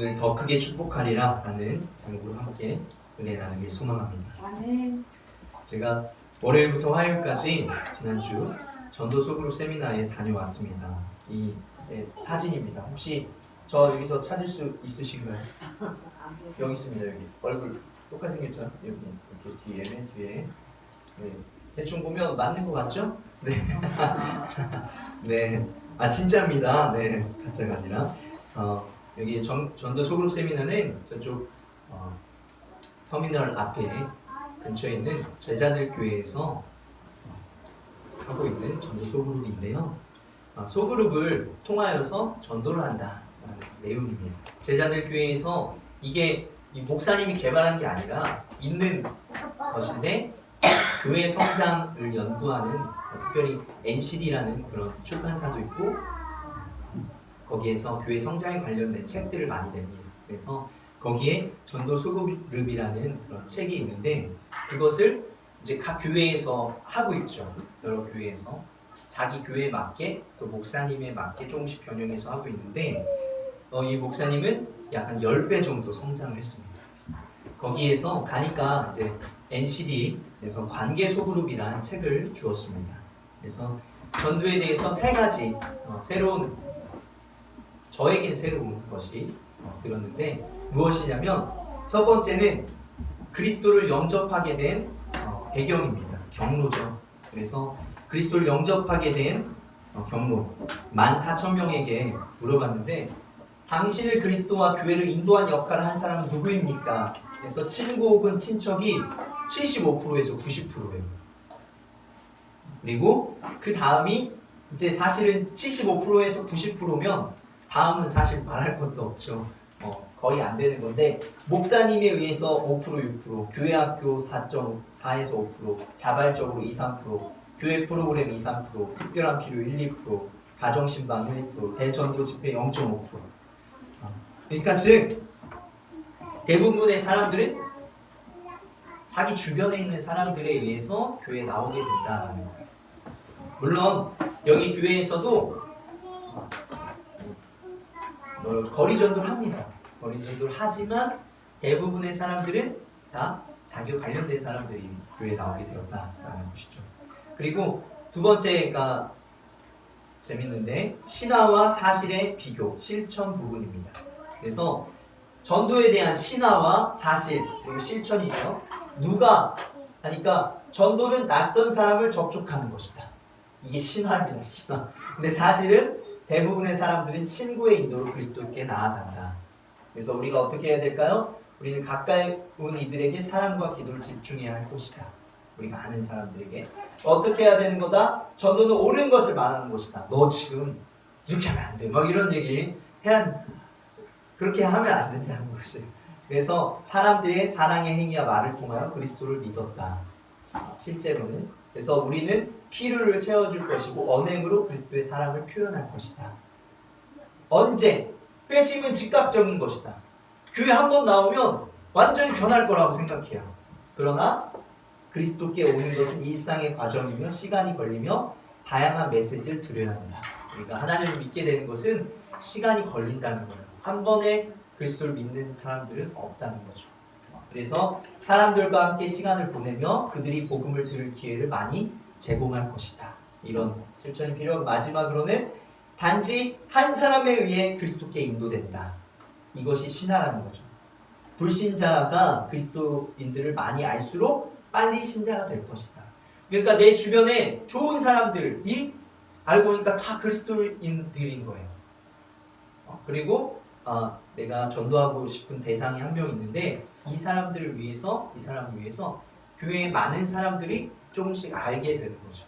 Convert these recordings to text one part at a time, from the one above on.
오늘 더 크게 축복하리라 라는 제목으로 함께 은혜 나누길 소망합니다. 아멘. 제가 월요일부터 화요일까지 지난주 전도 소 그룹 세미나에 다녀왔습니다. 이 네, 사진입니다. 혹시 저 여기서 찾을 수 있으신가요? 여기 있습니다. 여기 얼굴 똑같이 생겼죠? 여기 이렇게 뒤에 뒤에 네. 대충 보면 맞는 것 같죠? 네. 네. 아 진짜입니다. 네. 가짜가 아니라 어, 여기 전, 전도 소그룹 세미나는 저쪽 어, 터미널 앞에 근처에 있는 제자들 교회에서 하고 있는 전도 소그룹인데요. 아, 소그룹을 통하여서 전도를 한다라는 내용입니다. 제자들 교회에서 이게 이 목사님이 개발한 게 아니라 있는 것인데 교회 성장을 연구하는 특별히 NCD라는 그런 출판사도 있고 거기에서 교회 성장에 관련된 책들을 많이 냅니다. 그래서 거기에 전도 소그룹이라는 그런 책이 있는데 그것을 이제 각 교회에서 하고 있죠. 여러 교회에서 자기 교회에 맞게 또 목사님에 맞게 조금씩 변형해서 하고 있는데 어, 이 목사님은 약한 10배 정도 성장을 했습니다. 거기에서 가니까 이제 NCD에서 관계 소그룹이라는 책을 주었습니다. 그래서 전도에 대해서 세 가지 어, 새로운 저에겐 새로운 것이 어, 들었는데 무엇이냐면 첫 번째는 그리스도를 영접하게 된 어, 배경입니다. 경로죠. 그래서 그리스도를 영접하게 된 어, 경로 14,000명에게 물어봤는데 당신을 그리스도와 교회를 인도한 역할을 한 사람은 누구입니까? 그래서 친구 혹은 친척이 75%에서 90%예요. 그리고 그 다음이 이제 사실은 75%에서 90%면 다음은 사실 말할 것도 없죠. 어, 거의 안 되는 건데 목사님에 의해서 5% 6% 교회 학교 4.4에서 5% 자발적으로 2, 3% 교회 프로그램 2, 3% 특별한 필요 1, 2% 가정 신방 1, 2% 대전도 집회 0.5% 어, 그러니까 즉 대부분의 사람들은 자기 주변에 있는 사람들에 의해서 교회에 나오게 된다는 거예요. 물론 여기 교회에서도 어, 뭐 거리 전도를 합니다. 거리 전도를 하지만 대부분의 사람들은 다 자기와 관련된 사람들이 교회에 나오게 되었다라는 것이죠. 그리고 두 번째가 재밌는데 신화와 사실의 비교, 실천 부분입니다. 그래서 전도에 대한 신화와 사실 그리고 실천이죠. 누가 하니까 전도는 낯선 사람을 접촉하는 것이다. 이게 신화입니다. 신화. 근데 사실은 대부분의 사람들은 친구의 인도로 그리스도께 나아간다. 그래서 우리가 어떻게 해야 될까요? 우리는 가까이 온 이들에게 사랑과 기도를 집중해야 할 것이다. 우리가 아는 사람들에게 어떻게 해야 되는 거다? 전도는 옳은 것을 말하는 것이다. 너 지금 이렇게 하면 안 돼. 막 이런 얘기 해야 그렇게 하면 안 된다는 것이. 그래서 사람들의 사랑의 행위와 말을 통하여 그리스도를 믿었다. 실제로는 그래서 우리는 필요를 채워줄 것이고 언행으로 그리스도의 사랑을 표현할 것이다. 언제? 빼심은 즉각적인 것이다. 교회 한 번 나오면 완전히 변할 거라고 생각해요. 그러나 그리스도께 오는 것은 일상의 과정이며 시간이 걸리며 다양한 메시지를 들어야 한다. 우리가 하나님을 믿게 되는 것은 시간이 걸린다는 거예요. 한 번에 그리스도를 믿는 사람들은 없다는 거죠. 그래서 사람들과 함께 시간을 보내며 그들이 복음을 들을 기회를 많이 제공할 것이다. 이런 실천이 필요하고 마지막으로는 단지 한 사람에 의해 그리스도께 인도된다. 이것이 신화라는 거죠. 불신자가 그리스도인들을 많이 알수록 빨리 신자가 될 것이다. 그러니까 내 주변에 좋은 사람들이 알고 보니까 다 그리스도인들인 거예요. 어, 그리고 아, 내가 전도하고 싶은 대상이 한 명 있는데 이 사람들을 위해서 이 사람을 위해서 교회에 많은 사람들이 조금씩 알게 되는 거죠.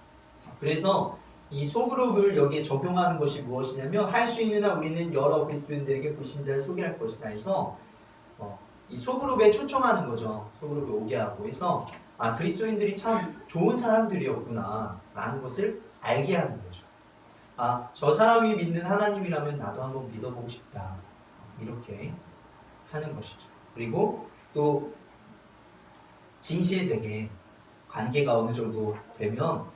그래서 이 소그룹을 여기에 적용하는 것이 무엇이냐면 할 수 있는 한 우리는 여러 그리스도인들에게 불신자를 소개할 것이다 해서 어, 이 소그룹에 초청하는 거죠. 소그룹에 오게 하고 해서 아 그리스도인들이 참 좋은 사람들이었구나 라는 것을 알게 하는 거죠. 아 저 사람이 믿는 하나님이라면 나도 한번 믿어보고 싶다 이렇게 하는 것이죠. 그리고 또 진실되게 관계가 어느 정도 되면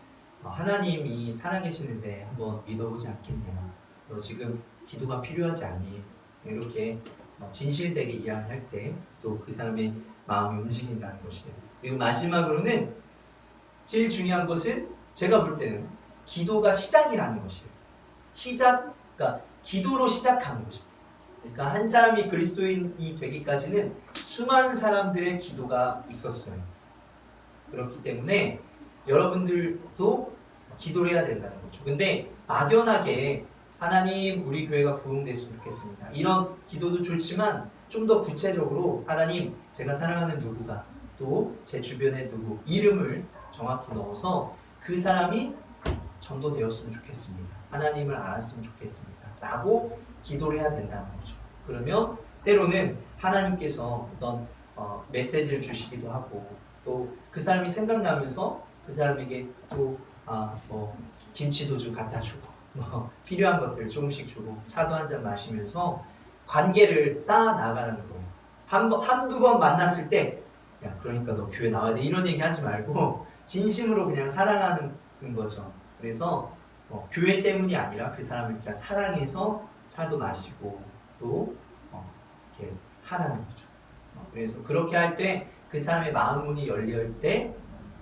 어, 하나님이 살아계시는데 한번 믿어보지 않겠냐. 너 지금 기도가 필요하지 않니? 이렇게 어, 진실되게 이야기할 때 또 그 사람의 마음이 움직인다는 것이에요. 그리고 마지막으로는 제일 중요한 것은 제가 볼 때는 기도가 시작이라는 것이에요. 시작, 그러니까 기도로 시작하는 거죠. 그러니까 한 사람이 그리스도인이 되기까지는 수많은 사람들의 기도가 있었어요. 그렇기 때문에 여러분들도 기도를 해야 된다는 거죠. 근데 막연하게 하나님 우리 교회가 부흥됐으면 좋겠습니다. 이런 기도도 좋지만 좀 더 구체적으로 하나님 제가 사랑하는 누구가 또 제 주변에 누구 이름을 정확히 넣어서 그 사람이 전도되었으면 좋겠습니다. 하나님을 알았으면 좋겠습니다. 라고 기도를 해야 된다는 거죠. 그러면 때로는 하나님께서 어떤 어, 메시지를 주시기도 하고 또 그 사람이 생각나면서 그 사람에게 또 아, 뭐 김치도 좀 갖다 주고 뭐 필요한 것들 조금씩 주고 차도 한 잔 마시면서 관계를 쌓아 나가는 거예요. 한 번, 한두 번 만났을 때, 야, 그러니까 너 교회 나와야 돼. 이런 얘기 하지 말고, 진심으로 그냥 사랑하는 거죠. 그래서, 어, 교회 때문이 아니라 그 사람을 진짜 사랑해서 차도 마시고, 또, 어, 이렇게 하라는 거죠. 어, 그래서 그렇게 할 때, 그 사람의 마음 문이 열릴 때,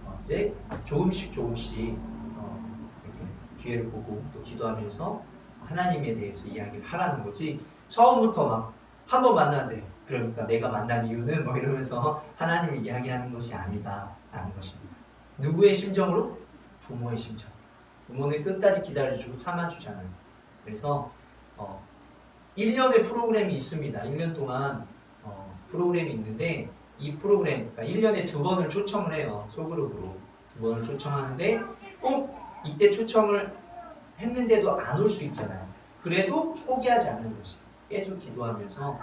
어, 이제 조금씩 조금씩, 어, 이렇게 기회를 보고 또 기도하면서 하나님에 대해서 이야기를 하라는 거지, 처음부터 막 한 번 만나는데 그러니까 내가 만난 이유는 뭐 이러면서 하나님을 이야기하는 것이 아니다라는 것입니다. 누구의 심정으로? 부모의 심정. 부모는 끝까지 기다려주고 참아주잖아요. 그래서 어, 1년의 프로그램이 있습니다. 1년 동안 어, 프로그램이 있는데 이 프로그램, 그러니까 1년에 두 번을 초청을 해요. 소그룹으로 두 번을 초청하는데 꼭 이때 초청을 했는데도 안 올 수 있잖아요. 그래도 포기하지 않는 거지. 계속 기도하면서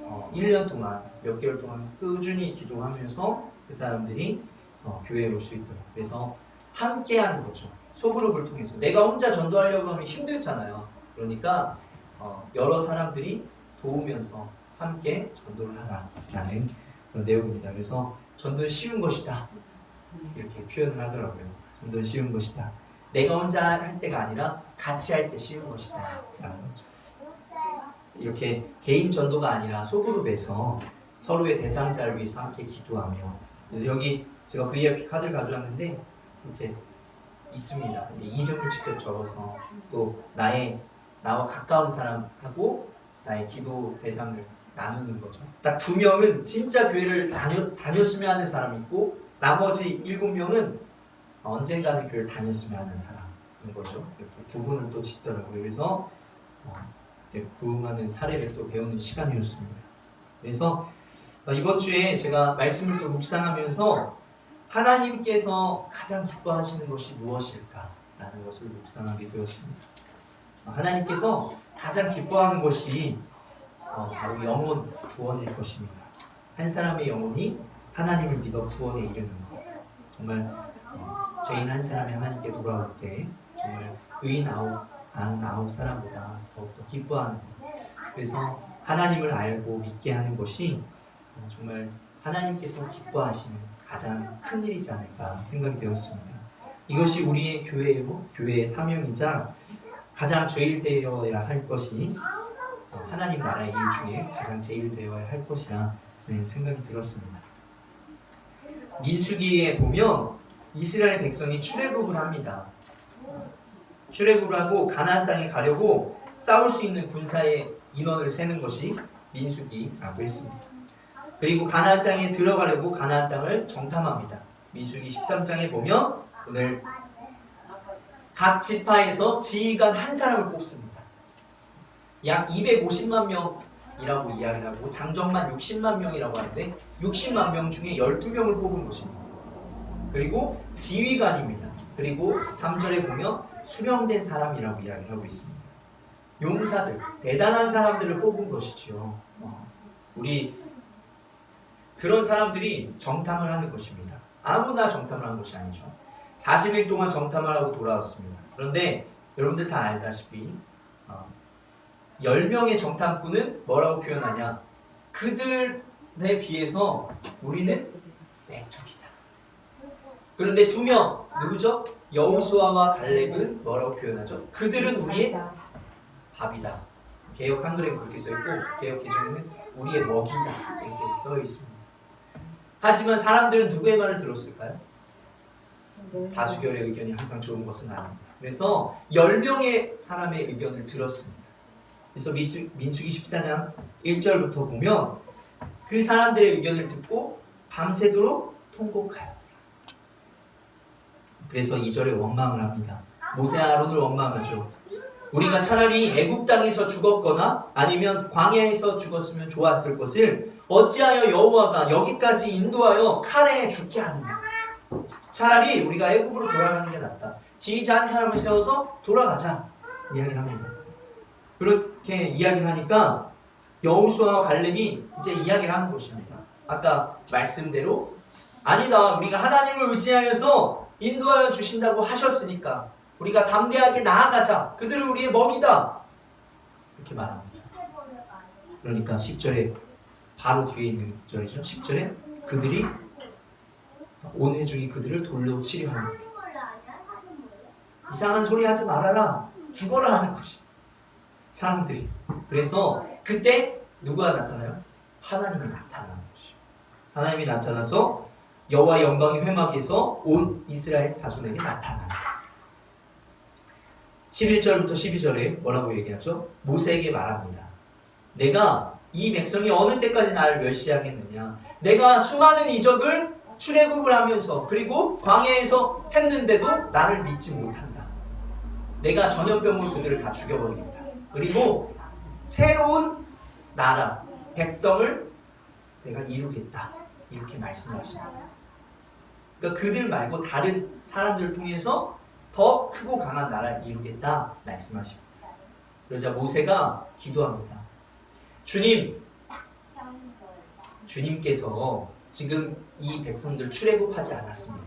어, 1년 동안 몇 개월 동안 꾸준히 기도하면서 그 사람들이 어, 교회에 올 수 있도록 그래서 함께 하는 거죠 소그룹을 통해서 내가 혼자 전도하려고 하면 힘들잖아요 그러니까 어, 여러 사람들이 도우면서 함께 전도를 하라라는 그런 내용입니다. 그래서 전도는 쉬운 것이다. 이렇게 표현을 하더라고요. 전도는 쉬운 것이다. 내가 혼자 할 때가 아니라 같이 할 때 쉬운 것이다 라는 거죠. 이렇게 개인 전도가 아니라 소그룹에서 서로의 대상자를 위해서 함께 기도하며. 그래서 여기 제가 VIP 카드를 가져왔는데 이렇게 있습니다. 이름을 직접 적어서 또 나의 나와 가까운 사람하고 나의 기도 대상을 나누는 거죠. 딱 두 명은 진짜 교회를 다녔, 다녔으면 하는 사람이 있고 나머지 일곱 명은 언젠가는 교회를 다녔으면 하는 사람인 거죠. 이렇게 구분을 또 짓더라고요. 그래서 어, 부흥하는 사례를 또 배우는 시간이었습니다. 그래서 어, 이번 주에 제가 말씀을 또 묵상하면서 하나님께서 가장 기뻐하시는 것이 무엇일까라는 것을 묵상하게 되었습니다. 어, 하나님께서 가장 기뻐하는 것이 어, 바로 영혼 구원일 것입니다. 한 사람의 영혼이 하나님을 믿어 구원에 이르는 것. 정말 어, 죄인 한 사람이 하나님께 돌아올 때 정말 의인 아홉, 아, 아홉 사람보다 더욱더 기뻐하는 것. 그래서 하나님을 알고 믿게 하는 것이 어, 정말 하나님께서 기뻐하시는 가장 큰 일이지 않을까 생각이 되었습니다. 이것이 우리의 교회요, 교회의 사명이자 가장 제일 되어야 할 것이 어, 하나님 나라의 일 중에 가장 제일 되어야 할 것이라는 생각이 들었습니다. 민수기에 보면 이스라엘 백성이 출애굽을 합니다. 출애굽을 하고 가나안 땅에 가려고 싸울 수 있는 군사의 인원을 세는 것이 민수기라고 했습니다. 그리고 가나안 땅에 들어가려고 가나안 땅을 정탐합니다. 민수기 13장에 보면 오늘 각 지파에서 지휘관 한 사람을 뽑습니다. 약 250만 명이라고 이야기를 하고 장정만 60만 명이라고 하는데 60만 명 중에 12명을 뽑은 것입니다. 그리고 지휘관입니다. 그리고 3절에 보면 수령된 사람이라고 이야기를 하고 있습니다. 용사들, 대단한 사람들을 뽑은 것이지요. 어, 우리 그런 사람들이 정탐을 하는 것입니다. 아무나 정탐을 하는 것이 아니죠. 40일 동안 정탐을 하고 돌아왔습니다. 그런데 여러분들 다 알다시피 어, 10명의 정탐꾼은 뭐라고 표현하냐? 그들에 비해서 우리는 메뚜기다. 그런데 두 명 누구죠? 여우수아와 갈렙은 뭐라고 표현하죠? 그들은 우리의 밥이다. 개혁 한글에 그렇게 써있고 개혁 개정에는 우리의 먹이다 이렇게 써 있습니다. 하지만 사람들은 누구의 말을 들었을까요? 다수결의 의견이 항상 좋은 것은 아닙니다. 그래서 10명의 사람의 의견을 들었습니다. 그래서 민수, 민수기 14장 1절부터 보면 그 사람들의 의견을 듣고 밤새도록 통곡하였다. 그래서 2절에 원망을 합니다. 모세 아론을 원망하죠. 우리가 차라리 애굽 땅에서 죽었거나 아니면 광야에서 죽었으면 좋았을 것을 어찌하여 여호와가 여기까지 인도하여 칼에 죽게 하느냐. 차라리 우리가 애굽으로 돌아가는 게 낫다. 지휘자 한 사람을 세워서 돌아가자 이야기를 합니다. 그렇게 이야기를 하니까 여호수아와 갈렙이 이제 이야기를 하는 것입니다. 아까 말씀대로 아니다. 우리가 하나님을 의지하여서 인도하여 주신다고 하셨으니까 우리가 담대하게 나아가자. 그들은 우리의 먹이다. 이렇게 말합니다. 그러니까 10절에 바로 뒤에 있는 절이죠. 10절에 그들이 온 회중이 그들을 돌로 치려 하는데 이상한 소리 하지 말아라. 죽어라 하는 것이. 사람들이. 그래서 그때 누가 나타나요? 하나님이 나타나는 것이. 하나님이 나타나서 여호와 영광이 회막에서 온 이스라엘 자손에게 나타나는. 11절부터 12절에 뭐라고 얘기하죠? 모세에게 말합니다. 내가 이 백성이 어느 때까지 나를 멸시하겠느냐? 내가 수많은 이적을 출애굽을 하면서 그리고 광야에서 했는데도 나를 믿지 못한다. 내가 전염병으로 그들을 다 죽여버리겠다. 그리고 새로운 나라, 백성을 내가 이루겠다. 이렇게 말씀하십니다. 그러니까 그들 말고 다른 사람들을 통해서 더 크고 강한 나라를 이루겠다 말씀하십니다. 그러자 모세가 기도합니다. 주님, 주님께서 지금 이 백성들 출애굽하지 않았습니까?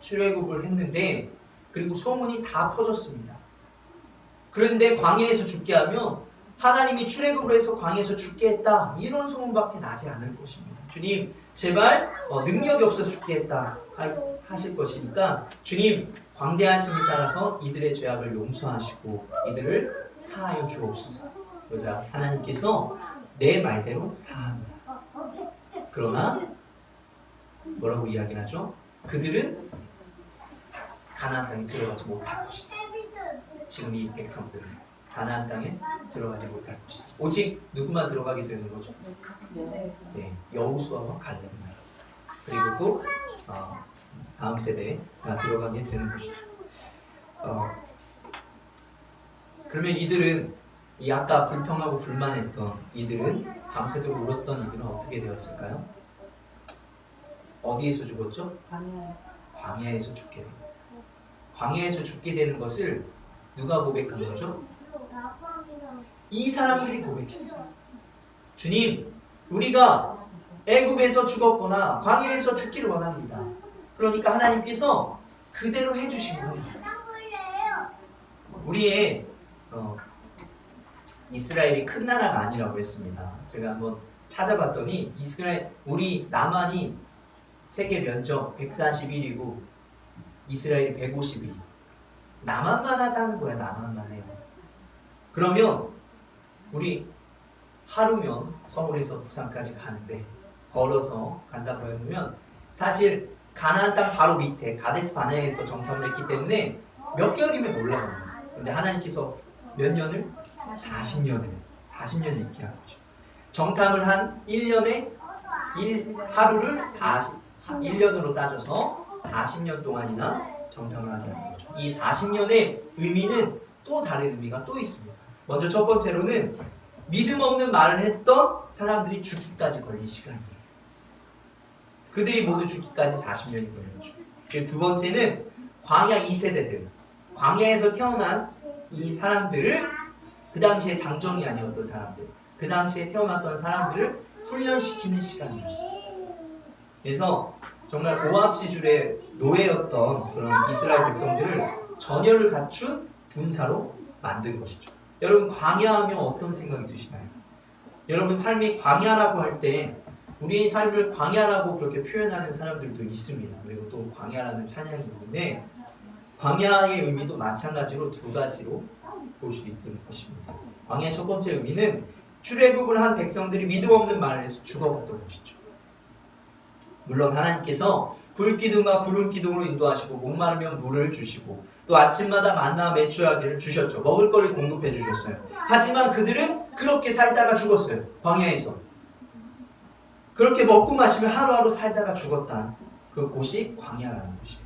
출애굽을 했는데 그리고 소문이 다 퍼졌습니다. 그런데 광야에서 죽게 하면 하나님이 출애굽을 해서 광야에서 죽게 했다 이런 소문밖에 나지 않을 것입니다. 주님 제발 어, 능력이 없어서 죽게 했다 할- 하실 것이니까 주님 광대하심을 따라서 이들의 죄악을 용서하시고 이들을 사하여 주옵소서. 그러자 하나님께서 내 말대로 사하노라. 그러나 뭐라고 이야기하죠? 그들은 가나안 땅에 들어가지 못할 것이다. 지금 이 백성들은 가나안 땅에 들어가지 못할 것이다. 오직 누구만 들어가게 되는 거죠? 네, 여호수아와 갈렙만. 그리고 또 어, 다음 세대가 들어가게 되는 것이죠. 어, 그러면 이들은 이 아까 불평하고 불만했던 이들은 밤새도록 울었던 이들은 어떻게 되었을까요? 어디에서 죽었죠? 광야에서 죽게 됩니다. 광야에서 죽게 되는 것을 누가 고백한 거죠? 이 사람들이 고백했어요. 주님, 우리가 애굽에서 죽었거나 광야에서 죽기를 원합니다. 그러니까 하나님께서 그대로 해주신 거예요. 우리의 어, 이스라엘이 큰 나라가 아니라고 했습니다. 제가 한번 찾아봤더니 이스라엘 우리 남한이 세계 면적 141이고 이스라엘이 152. 남한만 하다는 거야. 남한만 해요. 그러면 우리 하루면 서울에서 부산까지 가는데 걸어서 간다고 해보면 사실 가나안 땅 바로 밑에 가데스 바네에서 했기 때문에 몇 개월이면 올라갑니다. 근데 하나님께서 몇 년을 40년을 40년을 있게 한 거죠. 정탐을 한 1년에 1 하루를 40 1년으로 따져서 40년 동안이나 정탐을 하게 하는 거죠. 이 40년의 의미는 또 다른 의미가 또 있습니다. 먼저 첫 번째로는 믿음 없는 말을 했던 사람들이 죽기까지 걸린 시간이에요. 그들이 모두 죽기까지 40년이 걸렸죠. 그리고 두 번째는 광야 2세대들, 광야에서 태어난 이 사람들을 그 당시에 장정이 아니었던 사람들, 그 당시에 태어났던 사람들을 훈련시키는 시간이었어요. 그래서 정말 오합지졸의 노예였던 그런 이스라엘 백성들을 전열을 갖춘 군사로 만든 것이죠. 여러분 광야하면 어떤 생각이 드시나요? 여러분 삶이 광야라고 할 때 우리의 삶을 광야라고 그렇게 표현하는 사람들도 있습니다. 그리고 또 광야라는 찬양이 있는데 광야의 의미도 마찬가지로 두 가지로 볼 수 있는 것입니다. 광야의 첫 번째 의미는 출애굽을 한 백성들이 믿음 없는 말을 해서 죽어갔던 것이죠. 물론 하나님께서 불기둥과 구름 기둥으로 인도하시고 목마르면 물을 주시고 또 아침마다 만나 매출하기를 주셨죠. 먹을 거를 공급해 주셨어요. 하지만 그들은 그렇게 살다가 죽었어요. 광야에서. 그렇게 먹고 마시며 하루하루 살다가 죽었다. 그 곳이 광야라는 곳이에요.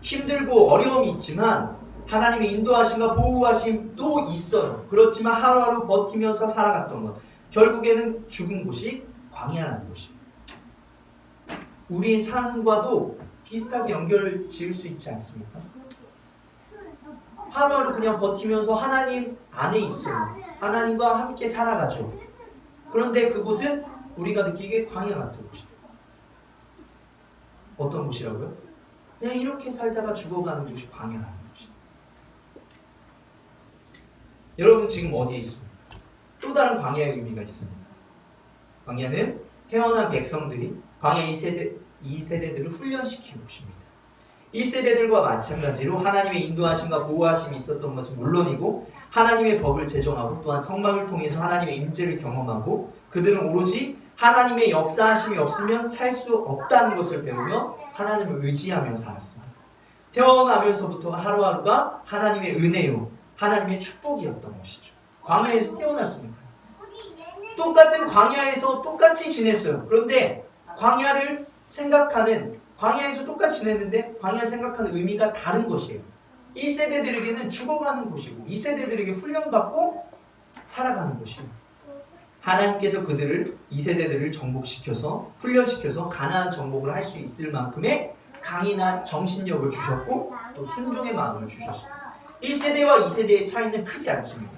힘들고 어려움이 있지만 하나님의 인도하심과 보호하심도 있어요. 그렇지만 하루하루 버티면서 살아갔던 것. 결국에는 죽은 곳이 광야라는 곳이에요. 우리의 삶과도 비슷하게 연결 지을 수 있지 않습니까? 하루하루 그냥 버티면서 하나님 안에 있어요. 하나님과 함께 살아가죠. 그런데 그곳은 우리가 느끼기에 광야 같은 곳이에요. 어떤 곳이라고요? 그냥 이렇게 살다가 죽어가는 곳이 광야라는 곳이에요. 여러분 지금 어디에 있습니까? 또 다른 광야의 의미가 있습니다. 광야는 태어난 백성들이 광야 2세대, 2세대들을 훈련시키는 곳입니다. 1세대들과 마찬가지로 하나님의 인도하심과 보호하심이 있었던 것은 물론이고 하나님의 법을 제정하고 또한 성막을 통해서 하나님의 임재를 경험하고 그들은 오로지 하나님의 역사하심이 없으면 살 수 없다는 것을 배우며 하나님을 의지하며 살았습니다. 태어나면서부터가 하루하루가 하나님의 은혜요, 하나님의 축복이었던 것이죠. 광야에서 태어났습니다. 똑같은 광야에서 똑같이 지냈어요. 그런데 광야를 생각하는 광야에서 똑같이 지냈는데 광야를 생각하는 의미가 다른 것이에요. 1세대들에게는 죽어가는 곳이고 2세대들에게 훈련받고 살아가는 곳이에요. 하나님께서 그들을 2세대들을 정복시켜서 훈련시켜서 가나안 정복을 할 수 있을 만큼의 강인한 정신력을 주셨고 또 순종의 마음을 주셨어요. 1세대와 2세대의 차이는 크지 않습니다.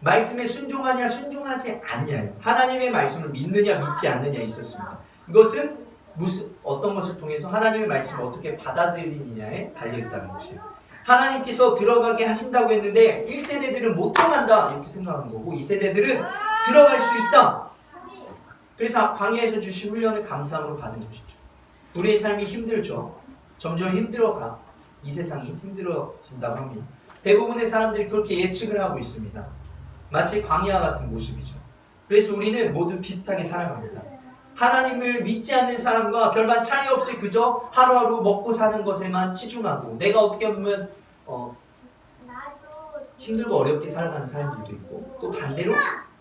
말씀에 순종하냐 순종하지 않냐요. 하나님의 말씀을 믿느냐 믿지 않느냐에 있었습니다. 이것은 무슨 어떤 것을 통해서 하나님의 말씀을 어떻게 받아들이느냐에 달려 있다는 것이에요. 하나님께서 들어가게 하신다고 했는데 1세대들은 못 들어간다 이렇게 생각하는 거고 2세대들은 들어갈 수 있다. 그래서 광야에서 주신 훈련을 감사함으로 받은 것이죠. 우리의 삶이 힘들죠. 점점 힘들어가. 이 세상이 힘들어진다고 합니다. 대부분의 사람들이 그렇게 예측을 하고 있습니다. 마치 광야 같은 모습이죠. 그래서 우리는 모두 비슷하게 살아갑니다. 하나님을 믿지 않는 사람과 별반 차이 없이 그저 하루하루 먹고 사는 것에만 치중하고 내가 어떻게 보면 어, 힘들고 어렵게 살아가는 사람들도 있고 또 반대로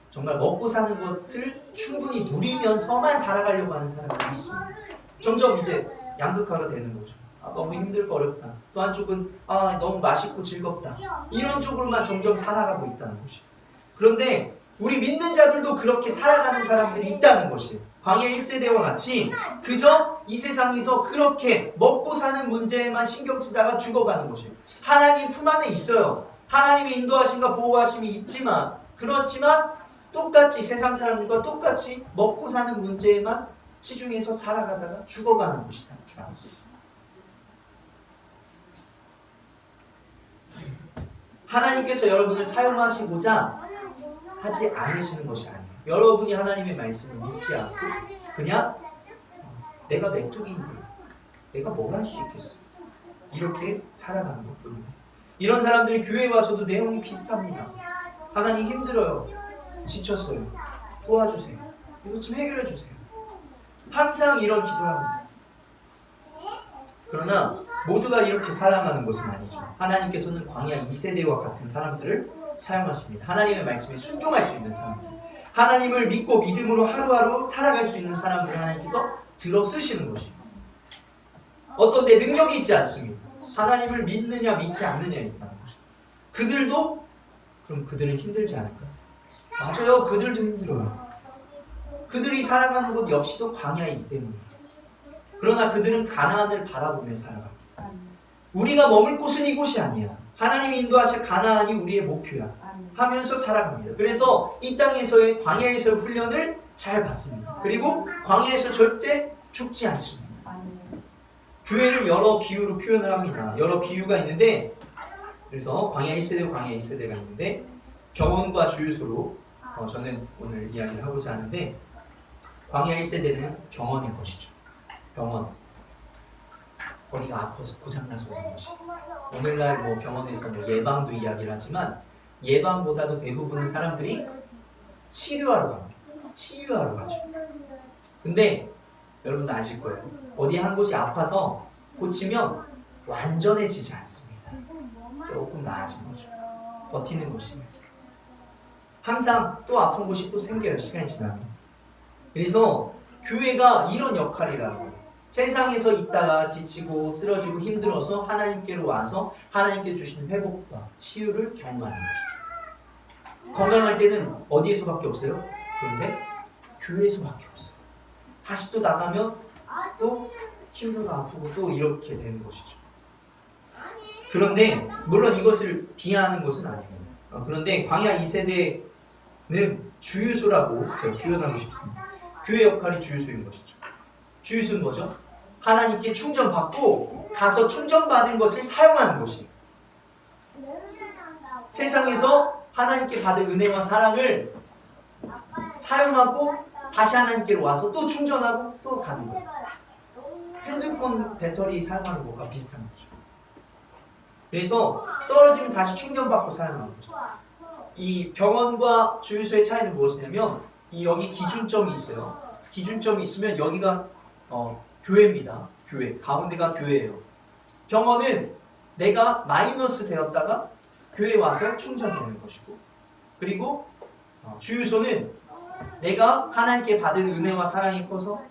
정말 먹고 사는 것을 충분히 누리면서만 살아가려고 하는 사람들이 있습니다. 점점 이제 양극화가 되는 거죠. 아, 너무 힘들고 어렵다. 또 한쪽은 아, 너무 맛있고 즐겁다. 이런 쪽으로만 점점 살아가고 있다는 것이죠. 그런데 우리 믿는 자들도 그렇게 살아가는 사람들이 있다는 것이에요. 광야 1세대와 같이 그저 이 세상에서 그렇게 먹고 사는 문제에만 신경 쓰다가 죽어가는 것이에요. 하나님 품 안에 있어요. 하나님의 인도하심과 보호하심이 있지만 그렇지만 똑같이 세상 사람들과 똑같이 먹고 사는 문제에만 치중해서 살아가다가 죽어가는 것이다. 하나님께서 여러분을 사용하시고자 하지 않으시는 것이 아니에요. 여러분이 하나님의 말씀을 믿지 않고 그냥 내가 메뚜기인데 내가 뭘 할 수 있겠어. 이렇게 살아가는 것뿐이에요. 이런 사람들이 교회에 와서도 내용이 비슷합니다. 하나님 힘들어요. 지쳤어요. 도와주세요. 이것 좀 해결해 주세요. 항상 이런 기도합니다. 그러나 모두가 이렇게 살아가는 것은 아니죠. 하나님께서는 광야 2세대와 같은 사람들을 사용하십니다. 하나님의 말씀에 순종할 수 있는 사람들. 하나님을 믿고 믿음으로 하루하루 살아갈 수 있는 사람들을 하나님께서 들어 쓰시는 것이에요. 어떤 내 능력이 있지 않습니다. 하나님을 믿느냐 믿지 않느냐에 있다는 것이죠. 그들도 그럼 그들은 힘들지 않을까요? 맞아요. 그들도 힘들어요. 그들이 살아가는 곳 역시도 광야이기 때문이에요. 그러나 그들은 가나안을 바라보며 살아갑니다. 우리가 머물 곳은 이곳이 아니야. 하나님이 인도하실 가나안이 우리의 목표야. 하면서 살아갑니다. 그래서 이 땅에서의 광야에서의 훈련을 잘 받습니다. 그리고 광야에서 절대 죽지 않습니다. 교회를 여러 비유로 표현을 합니다. 여러 비유가 있는데 그래서 광야 1세대, 광야 2세대가 있는데 병원과 주유소로 어, 저는 오늘 이야기를 하고자 하는데 광야 1세대는 병원일 것이죠. 병원. 어디가 아파서 고장나서 오는 것이. 오늘날 뭐 병원에서 뭐 예방도 이야기를 하지만 예방보다도 대부분의 사람들이 치료하러 갑니다. 치유하러 가죠. 근데 여러분도 아실 거예요. 어디 한 곳이 아파서 고치면 완전해지지 않습니다. 조금 나아진 거죠. 버티는 것입니다. 항상 또 아픈 곳이 또 생겨요. 시간이 지나면. 그래서 교회가 이런 역할이라는 거예요. 세상에서 있다가 지치고 쓰러지고 힘들어서 하나님께로 와서 하나님께 주시는 회복과 치유를 경험하는 것이죠. 건강할 때는 어디에서밖에 없어요? 그런데 교회에서밖에 없어요. 다시 또 나가면 또 힘들고 아프고 또 이렇게 되는 것이죠. 그런데 물론 이것을 비하하는 것은 아니에요. 어, 그런데 광야 2세대는 주유소라고 제가 표현하고 싶습니다. 교회 역할이 주유소인 것이죠. 주유소는 뭐죠? 하나님께 충전받고 가서 충전받은 것을 사용하는 것이에요. 세상에서 하나님께 받은 은혜와 사랑을 사용하고 다시 하나님께로 와서 또 충전하고 또 가는 거예요. 핸드폰 배터리 사용하는 것과 비슷한 거죠. 그래서 떨어지면 다시 충전받고 사용하는 거죠. 이 병원과 주유소의 차이는 무엇이냐면 이 여기 기준점이 있어요. 기준점이 있으면 여기가 어, 교회입니다. 교회 가운데가 교회예요. 병원은 내가 마이너스 되었다가 교회 와서 충전되는 것이고 그리고 어, 주유소는 내가 하나님께 받은 은혜와 사랑이 커서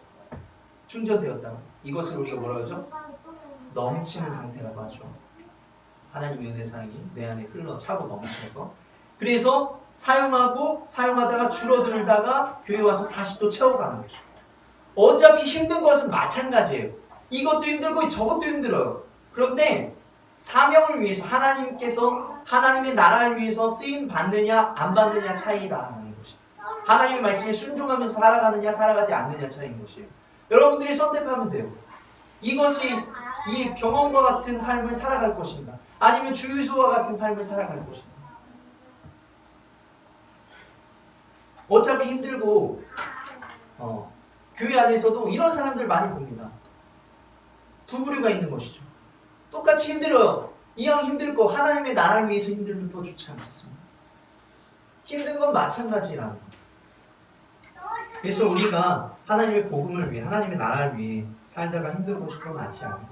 충전되었다가 이것을 우리가 뭐라 하죠? 넘치는 상태라고 하죠. 하나님의 은혜 사랑이 내 안에 흘러 차고 넘쳐서 그래서 사용하고 사용하다가 줄어들다가 교회 와서 다시 또 채워가는 거죠. 어차피 힘든 것은 마찬가지예요. 이것도 힘들고 저것도 힘들어요. 그런데 사명을 위해서 하나님께서 하나님의 나라를 위해서 쓰임 받느냐 안 받느냐 차이라는 것이. 하나님의 말씀에 순종하면서 살아가느냐 살아가지 않느냐 차이인 것이에요. 여러분들이 선택하면 돼요. 이것이 이 병원과 같은 삶을 살아갈 것인가? 아니면 주유소와 같은 삶을 살아갈 것인가? 어차피 힘들고 어, 교회 안에서도 이런 사람들 많이 봅니다. 두 부류가 있는 것이죠. 똑같이 힘들어요. 이왕 힘들 거 하나님의 나라를 위해서 힘들면 더 좋지 않겠습니까? 힘든 건 마찬가지라는 거. 그래서 우리가 하나님의 복음을 위해 하나님의 나라를 위해 살다가 힘든 것이 더 낫지 않을까.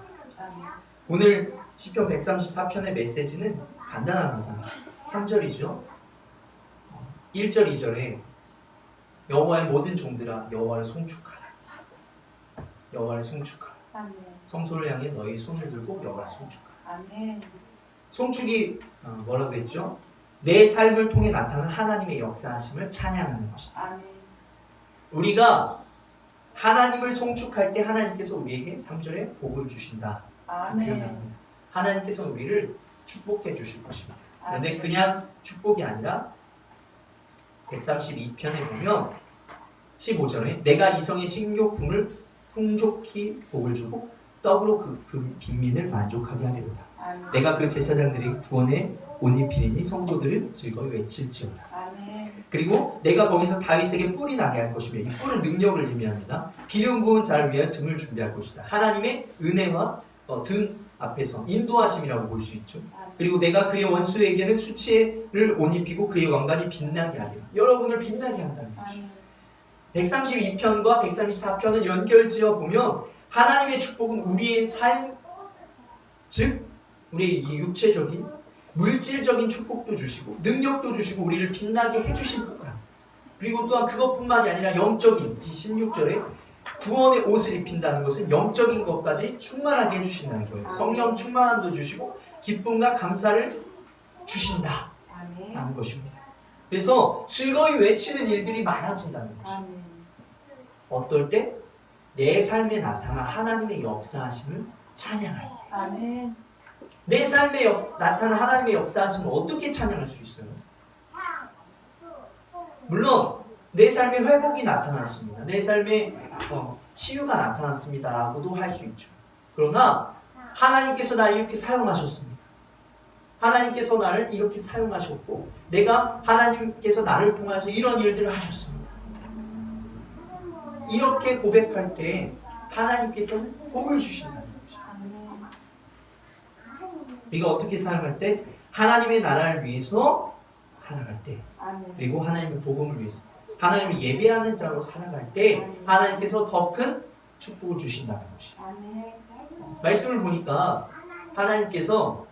오늘 시편 134편의 메시지는 간단합니다. 3절이죠. 1절, 2절에 여호와의 모든 종들아 여호와를 송축하라. 여호와를 송축하라. 아멘. 성소를 향해 너희 손을 들고 여호와를 송축하라. 아멘. 송축이 어, 뭐라고 했죠? 내 삶을 통해 나타난 하나님의 역사하심을 찬양하는 것이다. 아멘. 우리가 하나님을 송축할 때 하나님께서 우리에게 3절에 복을 주신다. 아멘. 하나님께서 우리를 축복해 주실 것입니다. 그런데 아멘. 그냥 축복이 아니라 132편에 보면 15절에 내가 이성의 식료품을 풍족히 복을 주고 떡으로 그, 그 빈민을 만족하게 하리로다. 아멘. 내가 그 제사장들에게 구원의 옷 입히리니 성도들은 즐거이 외칠지어다. 아멘. 그리고 내가 거기서 다윗에게 뿔이 나게 할 것이며 이 뿔은 능력을 의미합니다. 기름 부은 자를 위하여 등을 준비할 것이다. 하나님의 은혜와 어, 등 앞에서 인도하심이라고 볼 수 있죠. 그리고 내가 그의 원수에게는 수치를 옷 입히고 그의 왕관이 빛나게 하리라. 여러분을 빛나게 한다는 거죠. 아멘. 132편과 134편을 연결지어 보면 하나님의 축복은 우리의 삶, 즉 우리의 이 육체적인 물질적인 축복도 주시고 능력도 주시고 우리를 빛나게 해주실 거다. 그리고 또한 그것뿐만이 아니라 영적인 16절에 구원의 옷을 입힌다는 것은 영적인 것까지 충만하게 해주신다는 거예요. 성령 충만함도 주시고 기쁨과 감사를 주신다. 아멘. 라는 것입니다. 그래서 즐거이 외치는 일들이 많아진다는. 아멘. 어떨 때? 내 삶에 나타난 하나님의 역사하심을 찬양할 때. 아멘. 내 삶에 역- 나타난 하나님의 역사하심을 어떻게 찬양할 수 있어요? 물론 내 삶에 회복이 나타났습니다. 내 삶에 어, 치유가 나타났습니다라고도 할 수 있죠. 그러나 하나님께서 나를 이렇게 사용하셨습니다. 하나님께서 나를 이렇게 사용하셨고 내가 하나님께서 나를 통해서 이런 일들을 하셨습니다. 이렇게 고백할 때 하나님께서는 복을 주신다는 것이죠. 우리가 어떻게 살아갈 때 하나님의 나라를 위해서 살아갈 때. 그리고 하나님의 복음을 위해서 하나님을 예배하는 자로 살아갈 때 하나님께서 더 큰 축복을 주신다는 것이. 아멘. 말씀을 보니까 하나님께서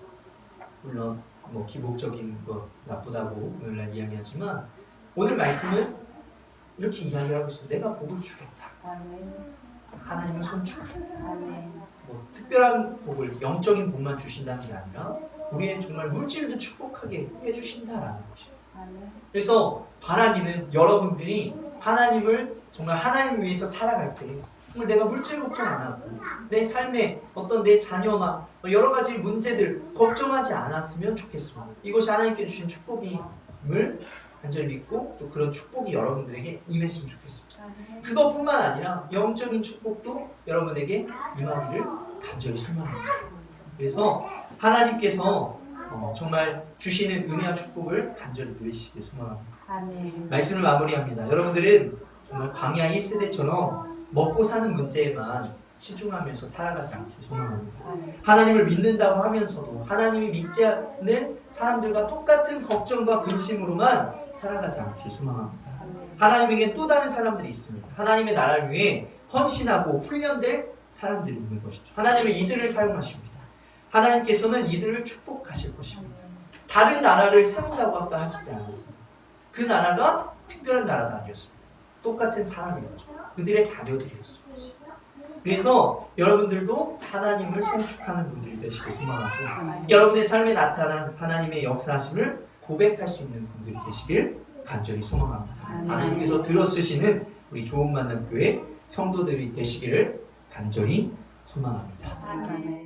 물론 뭐 기복적인 것 나쁘다고 오늘날 이야기하지만 오늘 말씀은 이렇게 이야기를 하고 있어. 내가 복을 주겠다. 하나님은. 아멘. 뭐 특별한 복을 영적인 복만 주신다는 게 아니라 우리의 정말 물질도 축복하게 해주신다라는 것이. 그래서 바라기는 여러분들이 하나님을 정말 하나님 위해서 살아갈 때 정말 내가 물질 걱정 안 하고 내 삶에 어떤 내 자녀나 뭐 여러 가지 문제들 걱정하지 않았으면 좋겠습니다. 이것이 하나님께 주신 축복임을 간절히 믿고 또 그런 축복이 여러분들에게 임했으면 좋겠습니다. 아멘. 그것뿐만 아니라 영적인 축복도 여러분에게 임하기를 간절히 소망합니다. 그래서 하나님께서 어, 정말 주시는 은혜와 축복을 간절히 누리시길 소망합니다. 아멘. 말씀을 마무리합니다. 여러분들은 정말 광야 1세대처럼 먹고 사는 문제에만 치중하면서 살아가지 않길 소망합니다. 아멘. 하나님을 믿는다고 하면서도 하나님이 믿지 않는 사람들과 똑같은 걱정과 근심으로만 살아가지 않길 소망합니다. 아멘. 하나님에게 또 다른 사람들이 있습니다. 하나님의 나라를 위해 헌신하고 훈련될 사람들이 있는 것이죠. 하나님은 이들을 사용하십니다. 하나님께서는 이들을 축복하실 것입니다. 다른 나라를 세운다고 아까 하시지 않았습니다. 그 나라가 특별한 나라가 아니었습니다. 똑같은 사람이었죠. 그들의 자녀들이었습니다. 그래서 여러분들도 하나님을 송축하는 분들이 되시길 소망하고 아멘. 여러분의 삶에 나타난 하나님의 역사하심을 고백할 수 있는 분들이 되시길 간절히 소망합니다. 아멘. 하나님께서 들어쓰시는 우리 좋은 만남 교회 성도들이 되시기를 간절히 소망합니다. 아멘.